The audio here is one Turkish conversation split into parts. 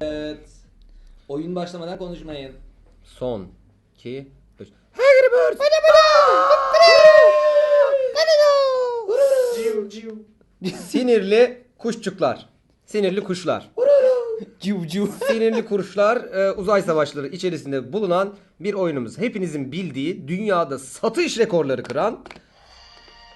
Evet. Oyun başlamadan konuşmayın. Son 2 3 Angry Birds. Sinirli kuşçuklar. Sinirli kuşlar. Ciu ciu. Sinirli kuşlar e, uzay savaşları içerisinde bulunan bir oyunumuz. Hepinizin bildiği dünyada satış rekorları kıran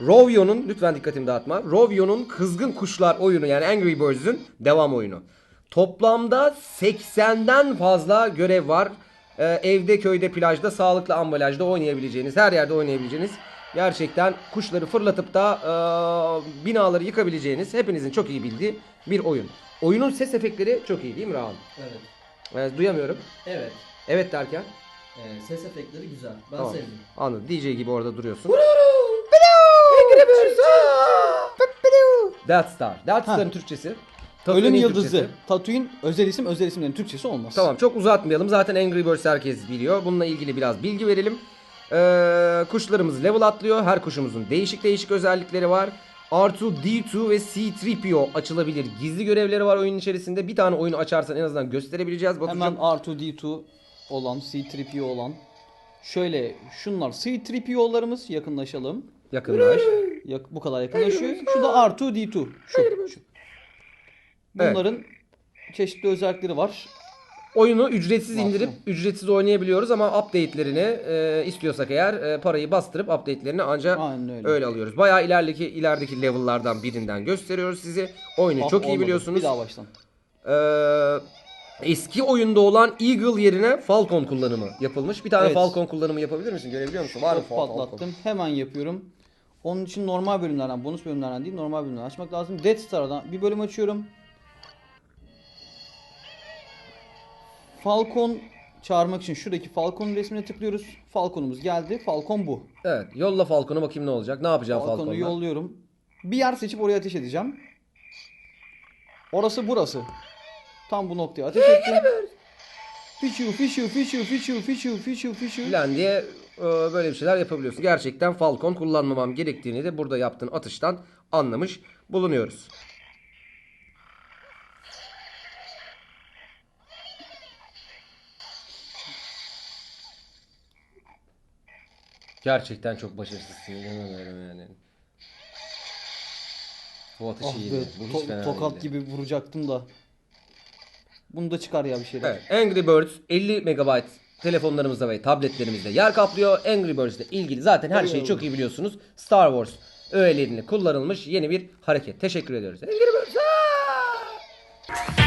Rovio'nun lütfen dikkatimi dağıtma. Rovio'nun Kızgın Kuşlar oyunu yani Angry Birds'ün devam oyunu. Toplamda 80'den fazla görev var. Ee, evde, köyde, plajda, sağlıklı ambalajda oynayabileceğiniz, her yerde oynayabileceğiniz gerçekten kuşları fırlatıp da e, binaları yıkabileceğiniz hepinizin çok iyi bildiği bir oyun. Oyunun ses efektleri çok iyi değil mi Rahan? Evet. Ee, duyamıyorum. Evet. Evet derken? Ee, ses efektleri güzel. Ben Tamam. sevdim. Anladım. DJ gibi orada duruyorsun. Death Star. Death. Star'ın Türkçesi. Ölüm Tatooine'in Yıldızı. Türkçesi. Tatooine özel isim özel isimlerin Türkçesi olmaz. Tamam çok uzatmayalım. Zaten Angry Birds herkes biliyor. Bununla ilgili biraz bilgi verelim. Ee, kuşlarımız level atlıyor. Her kuşumuzun değişik değişik özellikleri var. R2-D2 ve C-3PO açılabilir. Gizli görevleri var oyunun içerisinde. Bir tane oyunu açarsan en azından gösterebileceğiz. Batucuğum. Hemen R2D2 olan, C-3PO olan. Şöyle şunlar C-3PO'larımız yakınlaşalım. Yakınlaş. Yak, bu kadar yakınlaşıyor. Şu da R2D2. Şu. şu. Bunların çeşitli özellikleri var. Oyunu ücretsiz Masum. indirip ücretsiz oynayabiliyoruz ama update'lerini e, istiyorsak eğer e, parayı bastırıp update'lerini ancak Aynen öyle. öyle alıyoruz. Bayağı ilerideki ilerideki level'lardan birinden gösteriyoruz sizi. Oyunu Ah, çok iyi olmadı. biliyorsunuz. Bir daha baştan. Ee, eski oyunda olan Eagle yerine Falcon kullanımı yapılmış. Bir tane Evet. Falcon kullanımı yapabilir misin? Görebiliyor musun? Var mı Falcon? patlattım. Hemen yapıyorum. Onun için normal bölümlerden, bonus bölümlerden değil normal bölümlerden açmak lazım. Death Star'dan bir bölüm açıyorum. Falcon çağırmak için şuradaki Falcon resmine tıklıyoruz. Falcon'umuz geldi. Falcon bu. Evet. Yolla Falcon'u bakayım ne olacak? Ne yapacağım Falcon'u Falcon'la? yolluyorum. Bir yer seçip oraya ateş edeceğim. Orası burası. Tam bu noktaya ateş ettim. Fichu, fichu, fichu, fichu, fichu, fichu, fichu. Falan diye böyle bir şeyler yapabiliyorsun. Gerçekten Falcon kullanmamam gerektiğini de burada yaptığın atıştan anlamış bulunuyoruz. Gerçekten çok başarısızsın. İnanamıyorum yani. Bu atış Ah iyiydi. Bu hiç to- fena tokat değildi. gibi vuracaktım da. Bunu da çıkar ya bir şeyler. Evet, Angry Birds 50 MB telefonlarımızda ve tabletlerimizde yer kaplıyor. Angry Birds ile ilgili zaten her şeyi çok iyi biliyorsunuz. Star Wars öğelerini kullanılmış yeni bir hareket. Teşekkür ediyoruz. Angry Birds. aa!